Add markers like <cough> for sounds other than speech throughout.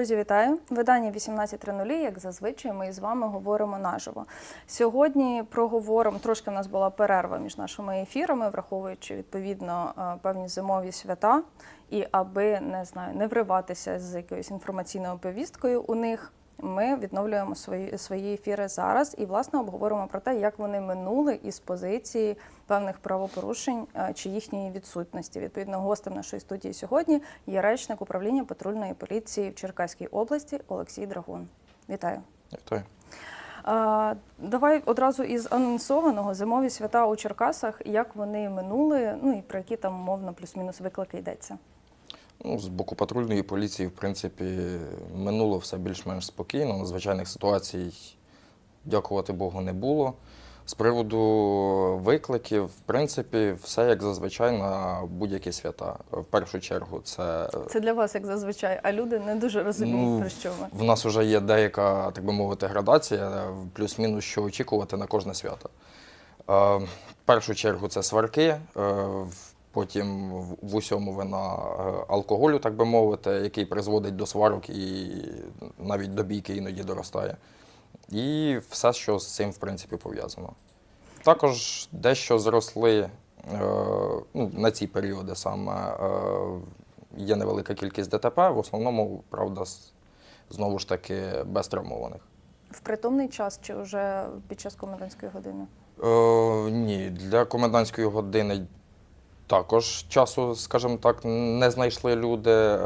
Друзі, вітаю! Видання 18.00, як зазвичай, ми з вами говоримо наживо. Сьогодні проговоримо, трошки в нас була перерва між нашими ефірами, враховуючи відповідно е, певні зимові свята, і аби не знаю, не вриватися з якоюсь інформаційною повісткою у них. Ми відновлюємо свої свої ефіри зараз і власне обговоримо про те, як вони минули із позиції певних правопорушень е, чи їхньої відсутності. Відповідно, гостем нашої студії сьогодні є речник управління патрульної поліції в Черкаській області Олексій Драгун. Вітаю. Вітаю. Давай одразу із анонсованого зимові свята у Черкасах. Як вони минули? Ну і про які там умовно плюс-мінус виклики йдеться. Ну, з боку патрульної поліції, в принципі, минуло все більш-менш спокійно. Надзвичайних ситуацій, дякувати Богу, не було. З приводу викликів, в принципі, все як зазвичай на будь-які свята. В першу чергу, це Це для вас як зазвичай, а люди не дуже розуміють Ну, про що ми. в нас вже є деяка, так би мовити, градація, плюс-мінус, що очікувати на кожне свято. Е, В першу чергу це сварки, е, потім в- усьому вина е, алкоголю, так би мовити, який призводить до сварок і навіть до бійки іноді доростає. І все, що з цим, в принципі, пов'язано. Також дещо зросли е, ну, на ці періоди саме е, є невелика кількість ДТП, в основному, правда, знову ж таки без травмованих. В притомний час чи вже під час комендантської години? Е, ні, для комендантської години також часу, скажімо так, не знайшли люди. Е,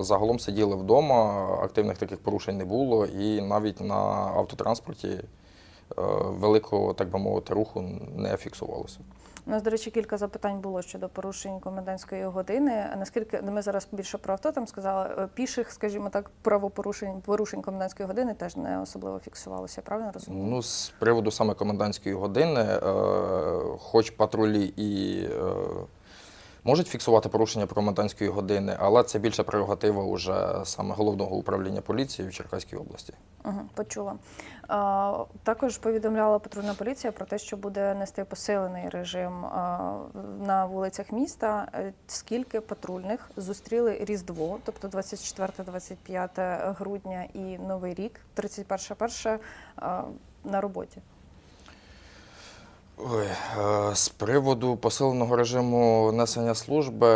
загалом сиділи вдома, активних таких порушень не було, і навіть на автотранспорті е, великого, так би мовити, руху не фіксувалося. У нас, до речі, кілька запитань було щодо порушень комендантської години. Наскільки ми зараз більше про авто там сказали, е, піших, скажімо так, правопорушень порушень комендантської години теж не особливо фіксувалося. Правильно розумію? Ну, з приводу саме комендантської години, хоч патрулі і можуть фіксувати порушення комендантської години, але це більше прерогатива уже саме головного управління поліції в Черкаській області. Угу, почула. Також повідомляла патрульна поліція про те, що буде нести посилений режим на вулицях міста. Е, Скільки патрульних зустріли Різдво, тобто 24-25 грудня і Новий рік, 31-1 а, на роботі? Ой, е, з приводу посиленого режиму несення служби,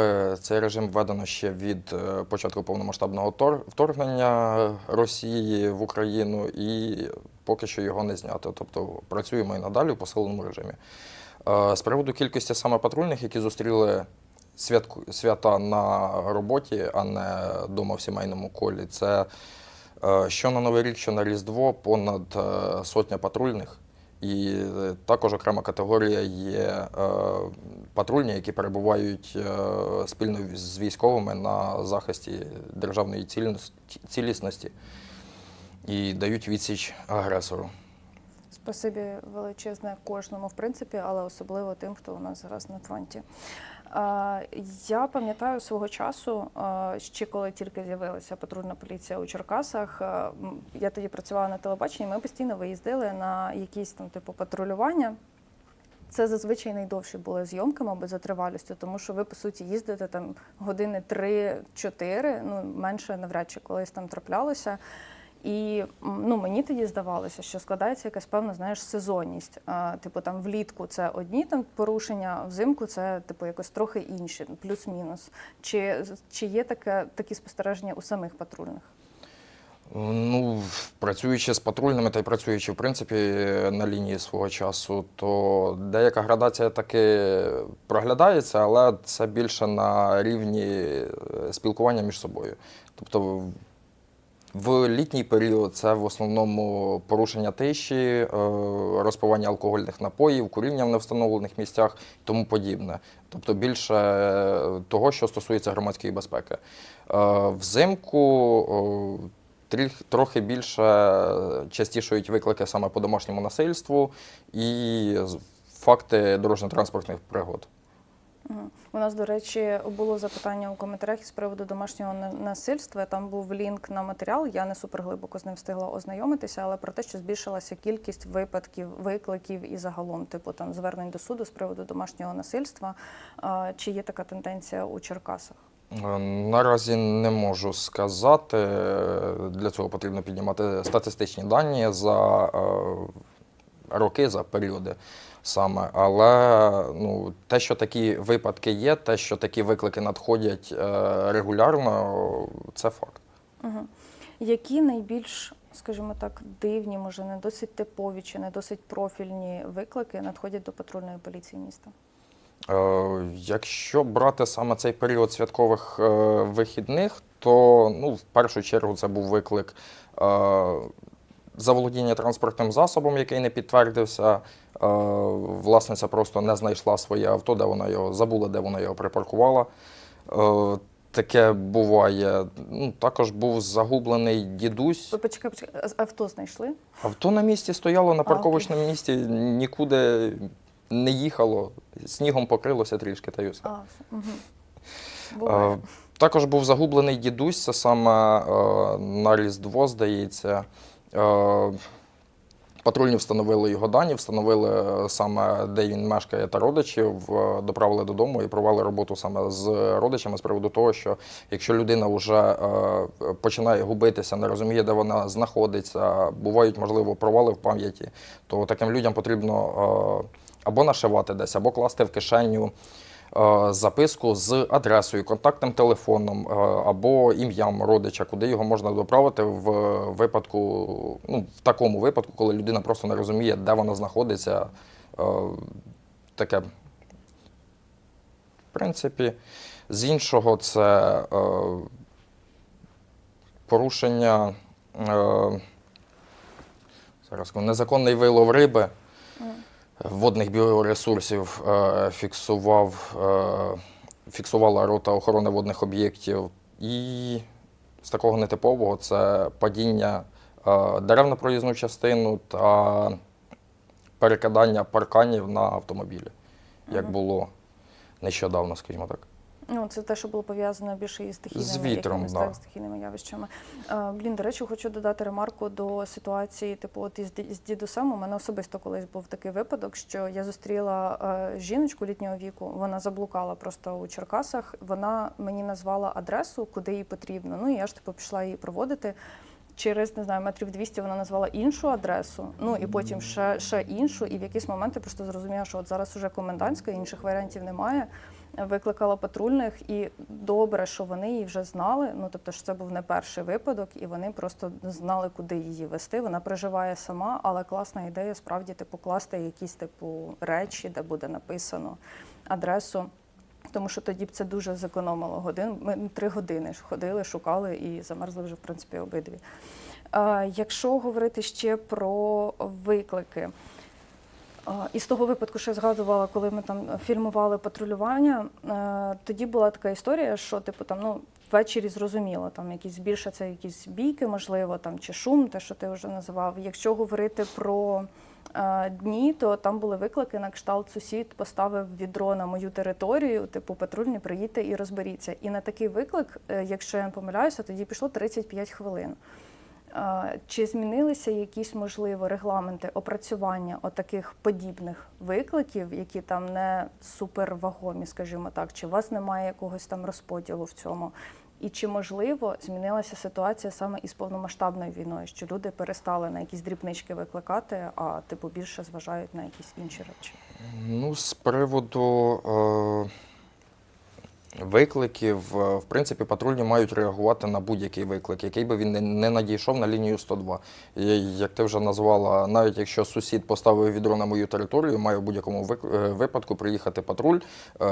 цей режим введено ще від е, початку повномасштабного тор- вторгнення Росії в Україну, і поки що його не знято. Тобто працюємо і надалі в посиленому режимі. Е, З приводу кількості саме патрульних, які зустріли свята на роботі, а не вдома в сімейному колі, це що на Новий рік, що на Різдво, понад сотня патрульних. І е, також окрема категорія є е, патрульні, які перебувають е, спільно з військовими на захисті державної цілісності і дають відсіч агресору. Спасибі величезне кожному, в принципі, але особливо тим, хто у нас зараз на фронті. Я пам'ятаю свого часу, ще коли тільки з'явилася патрульна поліція у Черкасах. Я тоді працювала на телебаченні. Ми постійно виїздили на якісь там типу патрулювання. Це зазвичай найдовші були зйомки, мабуть, за тривалістю, тому що ви по суті їздите там години 3-4, ну менше навряд чи колись там траплялося. І ну, мені тоді здавалося, що складається якась певна, знаєш, сезонність. Типу там влітку це одні там порушення, взимку це типу якось трохи інші, плюс-мінус. Чи, чи є таке, такі спостереження у самих патрульних? Ну, працюючи з патрульними та й працюючи, в принципі, на лінії свого часу, то деяка градація таки проглядається, але це більше на рівні е, спілкування між собою. Тобто в літній період це в основному порушення тиші, е, розпивання алкогольних напоїв, куріння в невстановлених місцях і тому подібне. Тобто більше е, того, що стосується громадської безпеки. Е, Взимку трохи більше частішують виклики саме по домашньому насильству і факти дорожньо-транспортних пригод. У нас, до речі, було запитання у коментарях із приводу домашнього насильства. Там був лінк на матеріал. Я не суперглибоко з ним встигла ознайомитися, але про те, що збільшилася кількість випадків, викликів і загалом, типу там звернень до суду з приводу домашнього насильства. Чи є така тенденція у Черкасах? Е, Наразі не можу сказати. Для цього потрібно піднімати статистичні дані за е, роки, за періоди саме. Але ну, те, що такі випадки є, те, що такі виклики надходять е, регулярно, це факт. Угу. Які найбільш, скажімо так, дивні, може, не досить типові чи не досить профільні виклики надходять до патрульної поліції міста? Е, Якщо брати саме цей період святкових е, вихідних, то ну, в першу чергу це був виклик заволодіння транспортним засобом, який не підтвердився. Е, Власниця просто не знайшла своє авто, де вона його забула, де вона його припаркувала. Е, Таке буває. Ну, також був загублений дідусь. Ви почекай, почекай, авто знайшли? Авто на місці стояло на парковочному місці, нікуди не їхало, снігом покрилося трішки та й усе. А, угу. Е, Буває. Також був загублений дідусь, це саме на Різдво, здається. Е, Патрульні встановили його дані, встановили е, саме, де він мешкає та родичів, е, доправили додому і провели роботу саме з родичами з приводу того, що якщо людина вже починає губитися, не розуміє, де вона знаходиться, бувають, можливо, провали в пам'яті, то таким людям потрібно або нашивати десь, або класти в кишеню записку з адресою, контактним телефоном е, або ім'ям родича, куди його можна доправити в випадку, ну, в такому випадку, коли людина просто не розуміє, де вона знаходиться. Е, Таке. В принципі, з іншого, це е, порушення. Е, зараз незаконний вилов риби водних біоресурсів е, фіксував, е, фіксувала рота охорони водних об'єктів. І з такого нетипового це падіння е, дерев на проїзну частину та перекидання парканів на автомобілі, як було нещодавно, скажімо так. Ну, це те, що було пов'язано більше із стихійними, З вітром, якимись, да. так, стихійними явищами. Е, блін, до речі, хочу додати ремарку до ситуації, типу, от із, ді- з дідусем. У мене особисто колись був такий випадок, що я зустріла е, жіночку літнього віку. Вона заблукала просто у Черкасах. Вона мені назвала адресу, куди їй потрібно. Ну і я ж типу пішла її проводити. Через не знаю, метрів 200 вона назвала іншу адресу, ну і потім ще, ще іншу. І в якийсь момент я просто зрозуміла, що от зараз уже комендантська, інших варіантів немає. Викликала патрульних, і добре, що вони її вже знали. Ну тобто, що це був не перший випадок, і вони просто знали, куди її вести. Вона проживає сама, але класна ідея справді типу класти якісь типу речі, де буде написано адресу. Тому що тоді б це дуже зекономило годин. Ми три години ж ходили, шукали і замерзли вже в принципі обидві. Е, якщо говорити ще про виклики. І з того випадку, що я згадувала, коли ми там фільмували патрулювання, е, тоді була така історія, що типу там ну ввечері зрозуміло, там якісь це якісь бійки, можливо, там чи шум, те, що ти вже називав. Якщо говорити про е, дні, то там були виклики на кшталт сусід поставив відро на мою територію, типу патрульні, приїдьте і розберіться. І на такий виклик, е, якщо я не помиляюся, тоді пішло 35 хвилин. Чи змінилися якісь можливо регламенти опрацювання отаких подібних викликів, які там не супервагомі, скажімо так? Чи у вас немає якогось там розподілу в цьому? І чи можливо змінилася ситуація саме із повномасштабною війною, що люди перестали на якісь дрібнички викликати, а типу більше зважають на якісь інші речі? Ну, з приводу е, викликів, в принципі, патрульні мають реагувати на будь-який виклик, який би він не, надійшов на лінію 102. І, як ти вже назвала, навіть якщо сусід поставив відро на мою територію, має в будь-якому е, випадку приїхати патруль. Е,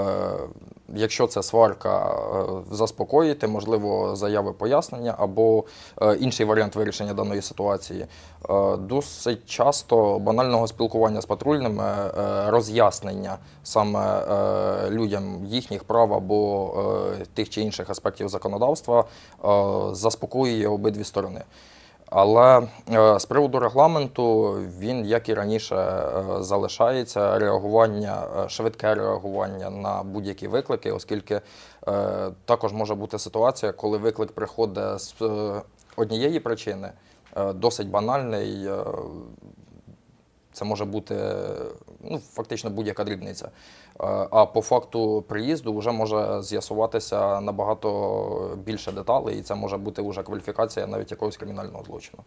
якщо це сварка, е, заспокоїти, можливо, заяви пояснення або інший варіант вирішення даної ситуації. Досить часто банального спілкування з патрульними, роз'яснення саме людям їхніх прав або е, тих чи інших аспектів законодавства е, заспокоює обидві сторони. Але е, з приводу регламенту він, як і раніше, залишається реагування, швидке реагування на будь-які виклики, оскільки також може бути ситуація, коли виклик приходить з однієї причини, досить банальний. Це може бути ну, фактично будь-яка дрібниця. Е, А по факту приїзду вже може з'ясуватися набагато більше деталей, і це може бути вже кваліфікація навіть якогось кримінального злочину.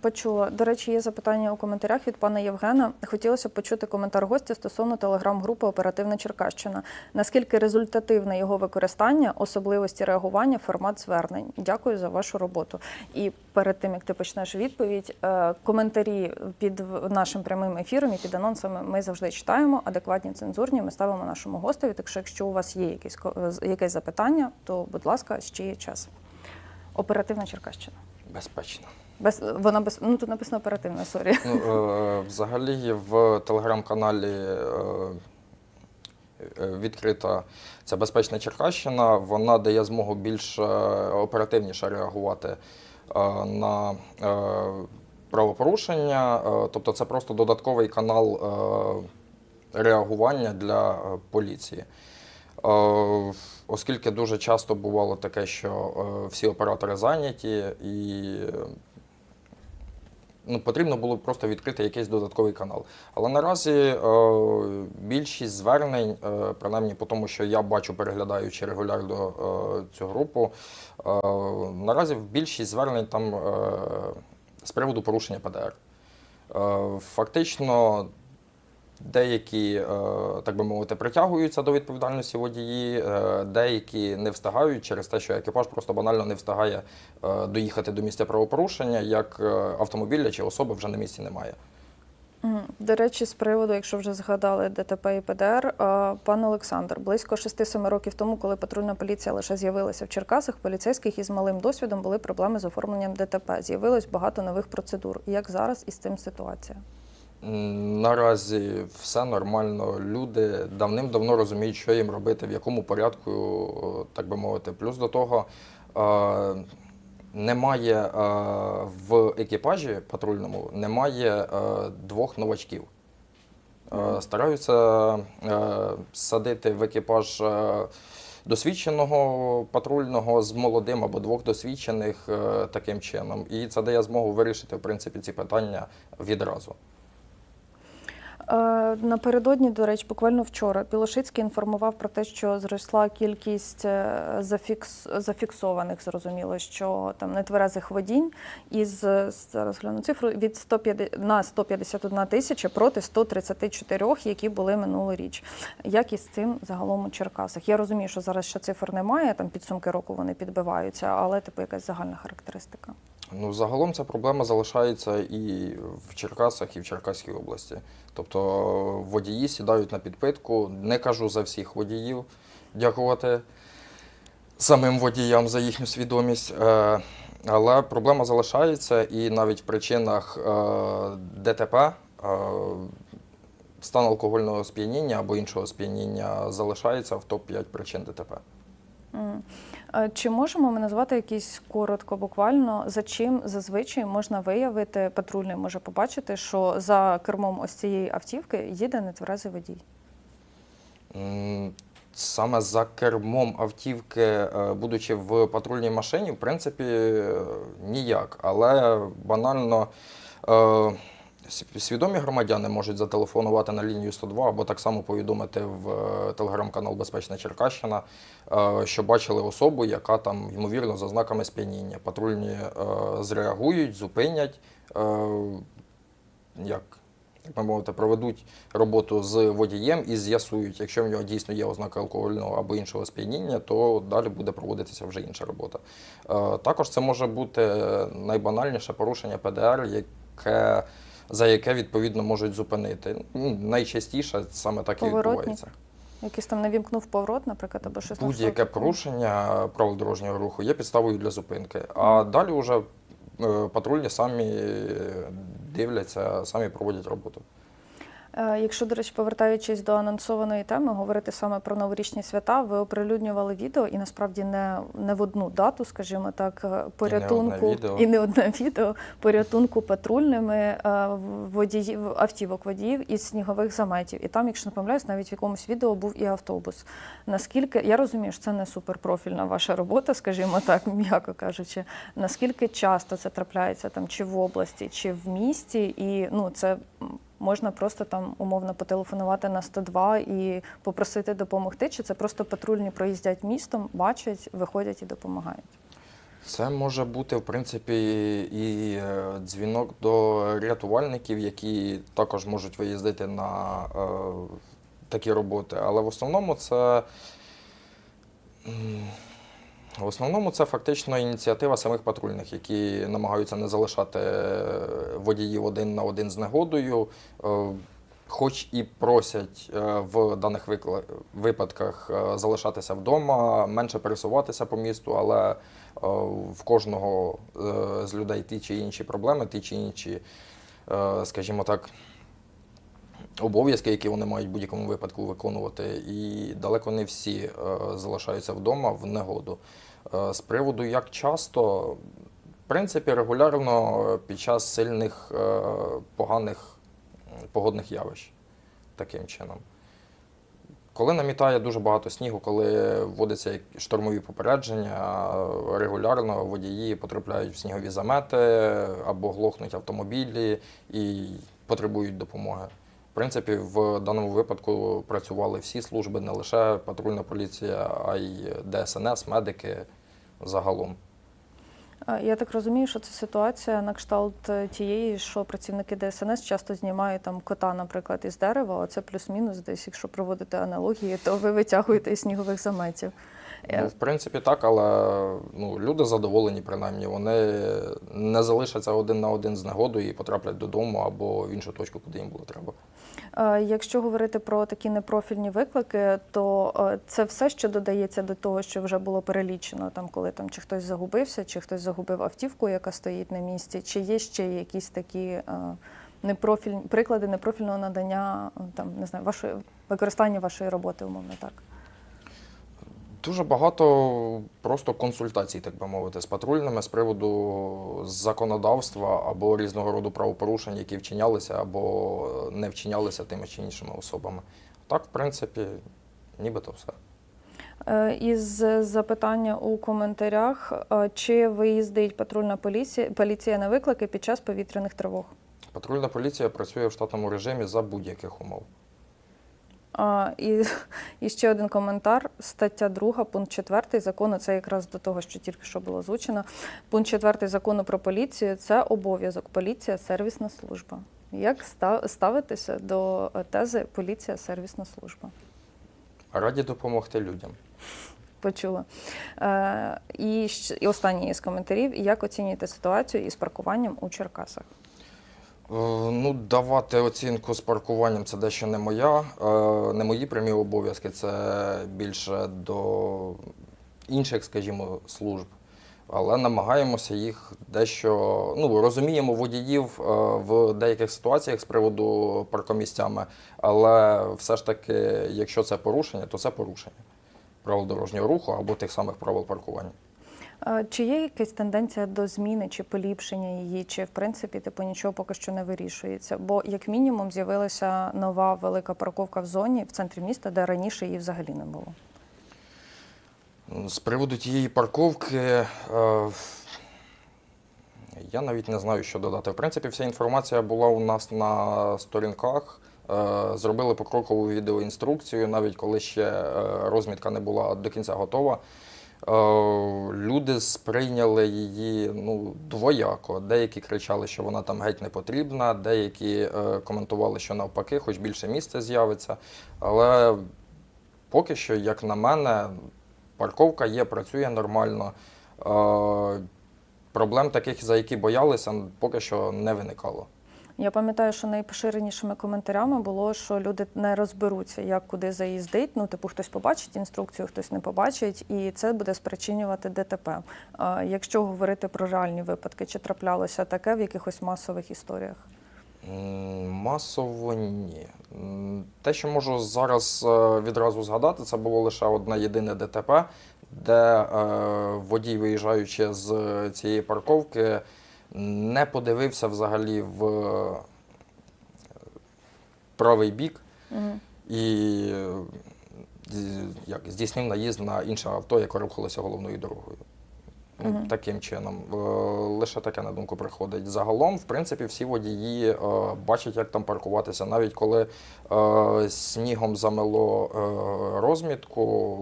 Почула. До речі, є запитання у коментарях від пана Євгена. Хотілося б почути коментар гостя стосовно телеграм-групи Оперативна Черкащина. Наскільки результативне його використання, особливості реагування, формат звернень? Дякую за вашу роботу. І перед тим як ти почнеш відповідь, е, коментарі під нашим прямим ефіром і під анонсами ми завжди читаємо. Адекватні цензурні. Ми ставимо нашому гостеві. Так що, якщо у вас є якісь якесь запитання, то будь ласка, ще є час. Оперативна Черкащина. Безпечно. Без вона без ну тут написано оперативна, сорі. Ну, е, взагалі в телеграм-каналі е, е, відкрита ця безпечна Черкащина. Вона дає змогу більш е, оперативніше реагувати е, на е, правопорушення. Е, Тобто це просто додатковий канал е, реагування для е, поліції. Оскільки дуже часто бувало таке, що всі оператори зайняті і ну, потрібно було просто відкрити якийсь додатковий канал. Але наразі е, більшість звернень, е, принаймні по тому, що я бачу, переглядаючи регулярно е, цю групу, е, наразі більшість звернень там е, з приводу порушення ПДР. Е, фактично. Деякі, е, так би мовити, притягуються до відповідальності водії, е, деякі не встигають через те, що екіпаж просто банально не встигає е, доїхати до місця правопорушення, як автомобіля чи особи вже на місці немає. До речі, з приводу, якщо вже згадали ДТП і ПДР, пан Олександр, близько 6-7 років тому, коли патрульна поліція лише з'явилася в Черкасах, поліцейських із малим досвідом були проблеми з оформленням ДТП. З'явилось багато нових процедур. Як зараз із цим ситуація? Наразі все нормально. Люди давним-давно розуміють, що їм робити, в якому порядку, е, так би мовити. Плюс до того е, немає е, в екіпажі патрульному немає двох новачків. Стараються садити в екіпаж досвідченого патрульного з молодим або двох досвідчених таким чином. І це дає змогу вирішити в принципі ці питання відразу. Е, Напередодні, до речі, буквально вчора Білошицький інформував про те, що зросла кількість е, зафікс... зафіксованих, зрозуміло, що там нетверезих водінь із е, зараз гляну цифру від 150 на 151 тисяча проти 134, які були минулоріч. Як із цим загалом у Черкасах? Я розумію, що зараз ще цифр немає, там підсумки року вони підбиваються, але типу якась загальна характеристика. Ну, загалом ця проблема залишається і в Черкасах, і в Черкаській області. Тобто водії сідають на підпитку. Не кажу за всіх водіїв, дякувати самим водіям за їхню свідомість. Е, Але проблема залишається, і навіть в причинах е, ДТП е, стан алкогольного сп'яніння або іншого сп'яніння залишається в топ-5 причин ДТП. Е, Чи можемо ми назвати якісь коротко, буквально, за чим зазвичай можна виявити, патрульний може побачити, що за кермом ось цієї автівки їде нетверезий водій? Саме за кермом автівки, е, будучи в патрульній машині, в принципі, е, ніяк. Але банально свідомі громадяни можуть зателефонувати на лінію 102 або так само повідомити в е, телеграм-канал Безпечна Черкащина, е, що бачили особу, яка там, ймовірно, за знаками сп'яніння. Патрульні е, зреагують, зупинять. Як би мовити, проведуть роботу з водієм і з'ясують, якщо в нього дійсно є ознаки алкогольного або іншого сп'яніння, то далі буде проводитися вже інша робота. Також це може бути найбанальніше порушення ПДР, яке, за яке відповідно можуть зупинити. Ну, Найчастіше саме так і відбувається. Якийсь там не вімкнув поворот, наприклад, або щось будь-яке порушення правил дорожнього руху є підставою для зупинки. А далі вже е, патрульні самі дивляться, самі проводять роботу. Е, Якщо, до речі, повертаючись до анонсованої теми, говорити саме про новорічні свята, ви оприлюднювали відео і насправді не, не в одну дату, скажімо так, е, порятунку і не одне відео порятунку патрульними е, водіїв автівок водіїв із снігових заметів. І там, якщо не помиляюсь, навіть в якомусь відео був і автобус. Наскільки я розумію, що це не суперпрофільна ваша робота, скажімо так, м'яко кажучи. Наскільки часто це трапляється там, чи в області, чи в місті, і ну це можна просто там умовно потелефонувати на 102 і попросити допомогти, чи це просто патрульні проїздять містом, бачать, виходять і допомагають. Це може бути, в принципі, і е, дзвінок до рятувальників, які також можуть виїздити на е, такі роботи. Але в основному це. В основному це фактично ініціатива самих патрульних, які намагаються не залишати е, водіїв один на один з негодою, е, хоч і просять е, в даних випадках залишатися вдома, менше пересуватися по місту, але в кожного з людей ті чи інші проблеми, ті чи інші, скажімо так, обов'язки, які вони мають в будь-якому випадку виконувати, і далеко не всі е, залишаються вдома в негоду. Е, З приводу як часто, в принципі, регулярно е, під час сильних поганих погодних явищ таким чином. Коли намітає дуже багато снігу, коли вводяться штормові попередження, регулярно водії потрапляють в снігові замети або глохнуть автомобілі і потребують допомоги. В принципі, в даному випадку працювали всі служби, не лише патрульна поліція, а й ДСНС, медики загалом. Я так розумію, що це ситуація на кшталт е, тієї, що працівники ДСНС часто знімають там кота, наприклад, із дерева. Оце плюс-мінус десь, якщо проводити аналогії, то ви витягуєте із снігових заметів. Ну, в принципі, так, але ну, люди задоволені, принаймні. Вони не залишаться один на один з негодою і потраплять додому або в іншу точку, куди їм було треба. Е, Якщо говорити про такі непрофільні виклики, то е, це все, що додається до того, що вже було перелічено, там коли там чи хтось загубився, чи хтось загубив автівку, яка стоїть на місці, чи є ще якісь такі е, непрофільні приклади непрофільного надання там не знаю, вашої використання вашої роботи, умовно так. Дуже багато просто консультацій, так би мовити, з патрульними з приводу законодавства або різного роду правопорушень, які вчинялися або не вчинялися тими чи іншими особами. Так, в принципі, нібито все. Е, Із запитання у коментарях, е, чи виїздить патрульна поліція, поліція на виклики під час повітряних тривог? Патрульна поліція працює в штатному режимі за будь-яких умов. А, і, і ще один коментар. Стаття 2, пункт 4 закону, це якраз до того, що тільки що було озвучено. Пункт 4 закону про поліцію це обов'язок. Поліція сервісна служба. Як ставитися до тези поліція сервісна служба? Раді допомогти людям. Почула. Е, і, і останній із коментарів. Як оцінюєте ситуацію із паркуванням у Черкасах? Е, Ну, давати оцінку з паркуванням це дещо не моя, е, не мої прямі обов'язки, це більше до інших, скажімо, служб. Але намагаємося їх дещо ну, розуміємо водіїв е, в деяких ситуаціях з приводу паркомісцями, але все ж таки, якщо це порушення, то це порушення правил дорожнього руху або тих самих правил паркування. Чи є якась тенденція до зміни чи поліпшення її, чи в принципі типу нічого поки що не вирішується? Бо як мінімум з'явилася нова велика парковка в зоні в центрі міста, де раніше її взагалі не було. З приводу тієї парковки, е, я навіть не знаю, що додати. В принципі, вся інформація була у нас на сторінках. Е, Зробили покрокову відеоінструкцію, навіть коли ще е, розмітка не була до кінця готова. Е, Люди сприйняли її ну, двояко. Деякі кричали, що вона там геть не потрібна, деякі е, коментували, що навпаки, хоч більше місця з'явиться. Але поки що, як на мене, парковка є, працює нормально. Е, Проблем таких, за які боялися, поки що не виникало. Я пам'ятаю, що найпоширенішими коментарями було, що люди не розберуться, як куди заїздить. Ну, типу, хтось побачить інструкцію, хтось не побачить, і це буде спричинювати ДТП. Якщо говорити про реальні випадки, чи траплялося таке в якихось масових історіях? Масово ні. Те, що можу зараз е, відразу згадати, це було лише одне єдине ДТП, де е, водій, виїжджаючи з цієї парковки, не подивився взагалі в е, правий бік Угу. і е, як, здійснив наїзд на інше авто, яке рухалося головною дорогою. Мгм. Таким чином. Е, Лише таке на думку приходить. Загалом, в принципі, всі водії бачать, як там паркуватися. Навіть коли снігом замело розмітку,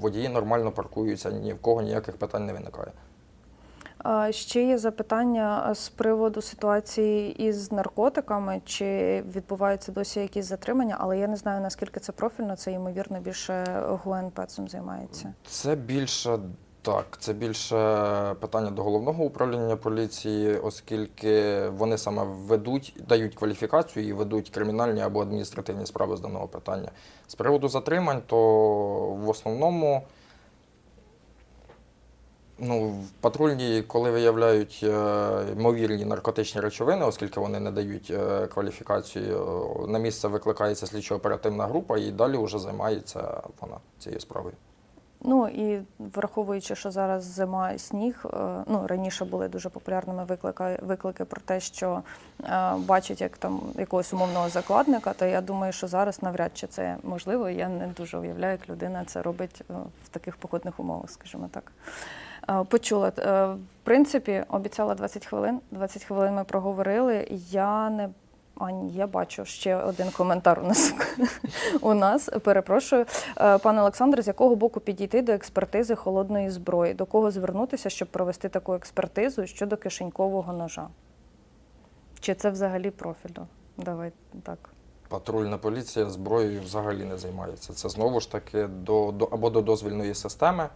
водії нормально паркуються, ні в кого ніяких питань не виникає. Ще є запитання з приводу ситуації із наркотиками, чи відбуваються досі якісь затримання, але я не знаю наскільки це профільно. Це ймовірно більше ГУНП цим займається. Це більше так, це більше питання до головного управління поліції, оскільки вони саме ведуть, дають кваліфікацію і ведуть кримінальні або адміністративні справи з даного питання. З приводу затримань, то в основному. Ну, патрульні, коли виявляють е, ймовірні наркотичні речовини, оскільки вони не дають е, кваліфікацію, е, на місце викликається слідчо-оперативна група і далі вже займається вона цією справою. Ну і враховуючи, що зараз зима сніг, ну раніше були дуже популярними виклики, виклики про те, що бачать як там якогось умовного закладника, то я думаю, що зараз навряд чи це можливо. Я не дуже уявляю, як людина це робить в таких погодних умовах, скажімо так. Е, Почула. Е, В принципі, обіцяла 20 хвилин. 20 хвилин ми проговорили. Я не а я бачу ще один коментар у нас <laughs> у нас. Перепрошую, Е, пане Олександре, з якого боку підійти до експертизи холодної зброї? До кого звернутися, щоб провести таку експертизу щодо кишенькового ножа? Чи це взагалі профільно? Давай так. Патрульна поліція зброєю взагалі не займається. Це знову ж таки до, до або до дозвільної системи,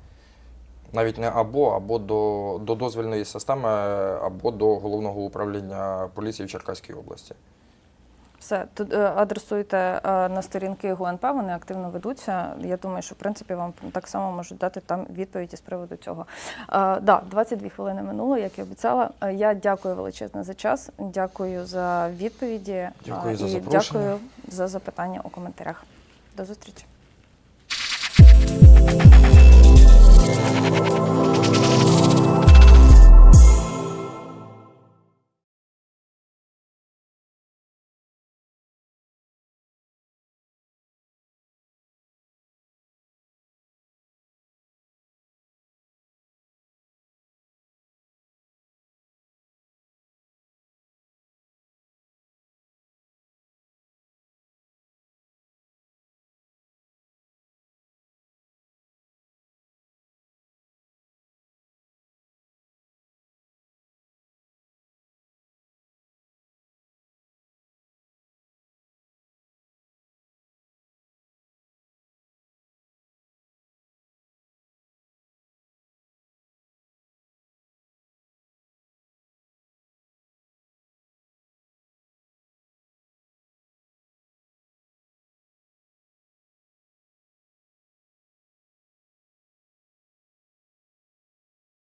навіть не або, або до до дозвільної системи, або до головного управління поліції в Черкаській області. Все, тут е, адресуйте е, на сторінки ГУНП, вони активно ведуться. Я думаю, що в принципі вам так само можуть дати там відповіді з приводу цього. А, да, 22 хвилини минуло, як і обіцяла. Я дякую величезно за час, дякую за відповіді дякую за і запрошення. дякую за запитання у коментарях. До зустрічі.